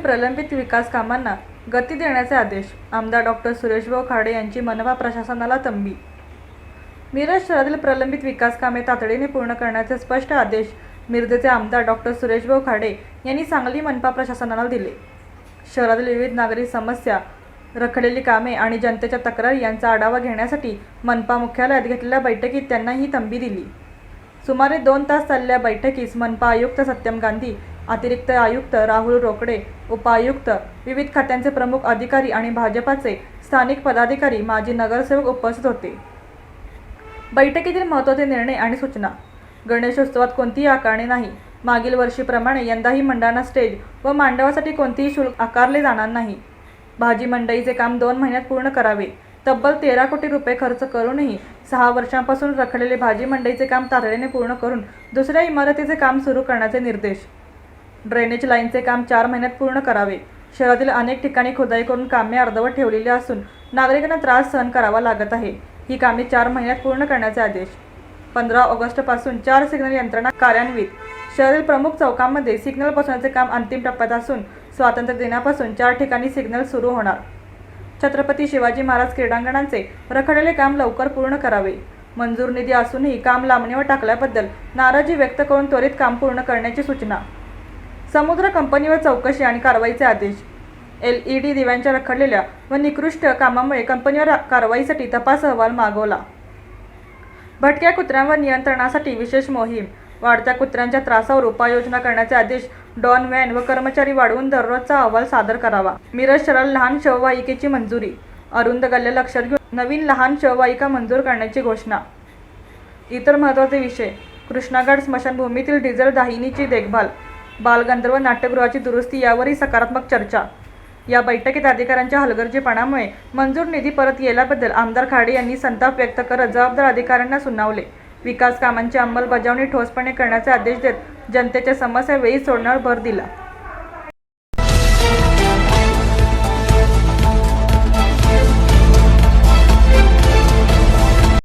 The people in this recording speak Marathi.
मिरजेतील प्रलंबित विकास कामांना गती देण्याचे आदेश आमदार डॉक्टर सुरेशभाऊ खाडे यांची मनपा प्रशासनाला तंबी. मिरज शहरातील प्रलंबित विकास कामे तातडीने पूर्ण करण्याचे स्पष्ट आदेश मिरजेचे आमदार डॉक्टर सुरेशभाऊ खाडे यांनी सांगली मनपा प्रशासनाला दिले. शहरातील विविध नागरी समस्या रखडलेली कामे आणि जनतेच्या तक्रारी यांचा आढावा घेण्यासाठी मनपा मुख्यालयात घेतलेल्या बैठकीत त्यांना ही तंबी दिली. सुमारे दोन तास चाललेल्या बैठकीस मनपा आयुक्त सत्यम गांधी अतिरिक्त आयुक्त राहुल रोकडे उपायुक्त विविध खात्यांचे प्रमुख अधिकारी आणि भाजपाचे स्थानिक पदाधिकारी माजी नगरसेवक उपस्थित होते. बैठकीतील महत्त्वाचे निर्णय आणि सूचना. गणेशोत्सवात कोणतीही आकारणी नाही. मागील वर्षीप्रमाणे यंदाही मंडळांना स्टेज व मांडवासाठी कोणतेही शुल्क आकारले जाणार नाही. भाजी मंडईचे काम दोन महिन्यात पूर्ण करावे. तब्बल तेरा कोटी रुपये खर्च करूनही सहा वर्षांपासून रखडलेले भाजी मंडईचे काम तातडीने पूर्ण करून दुसऱ्या इमारतीचे काम सुरू करण्याचे निर्देश. ड्रेनेज लाईनचे काम चार महिन्यात पूर्ण करावे. शहरातील अनेक ठिकाणी खोदाई करून कामे अर्धवट ठेवलेली असून नागरिकांना त्रास सहन करावा लागत आहे. ही कामे चार महिन्यात पूर्ण करण्याचे आदेश. पंधरा ऑगस्टपासून चार सिग्नल यंत्रणा कार्यान्वित. शहरातील प्रमुख चौकांमध्ये सिग्नल बसवण्याचे काम अंतिम टप्प्यात असून स्वातंत्र्य दिनापासून चार ठिकाणी सिग्नल सुरू होणार. छत्रपती शिवाजी महाराज क्रीडांगणांचे रखडलेले काम लवकर पूर्ण करावे. मंजूर निधी असूनही काम लांबणीवर टाकल्याबद्दल नाराजी व्यक्त करून त्वरित काम पूर्ण करण्याची सूचना. समुद्र कंपनीवर चौकशी आणि कारवाईचे आदेश. एल ई डी दिव्यांच्या रखडलेल्या व निकृष्ट कामामुळे कंपनीवर कारवाईसाठी तपास अहवाल मागवला. भटक्या कुत्र्यांवर नियंत्रणासाठी विशेष मोहीम. वाढत्या कुत्र्यांच्या त्रासावर उपाययोजना करण्याचे आदेश डॉन व्हॅन व कर्मचारी वाढवून दररोजचा अहवाल सादर करावा. मिरज शहराला लहान शववाहिकेची मंजुरी. अरुंद गल्ल्या लक्षात घेऊन नवीन लहान शववाहिका मंजूर करण्याची घोषणा. इतर महत्त्वाचे विषय. कृष्णागड स्मशानभूमीतील डिझेल दाहिनीची देखभाल. बालगंधर्व नाट्यगृहाची दुरुस्ती यावरही सकारात्मक चर्चा. या बैठकीत अधिकाऱ्यांच्या हलगर्जीपणामुळे मंजूर निधी परत गेल्याबद्दल आमदार खाडे यांनी संताप व्यक्त करत जबाबदार अधिकाऱ्यांना सुनावले. विकास कामांची अंमलबजावणी ठोसपणे करण्याचे आदेश देत जनतेच्या समस्या वेळी सोडण्यावर भर दिला.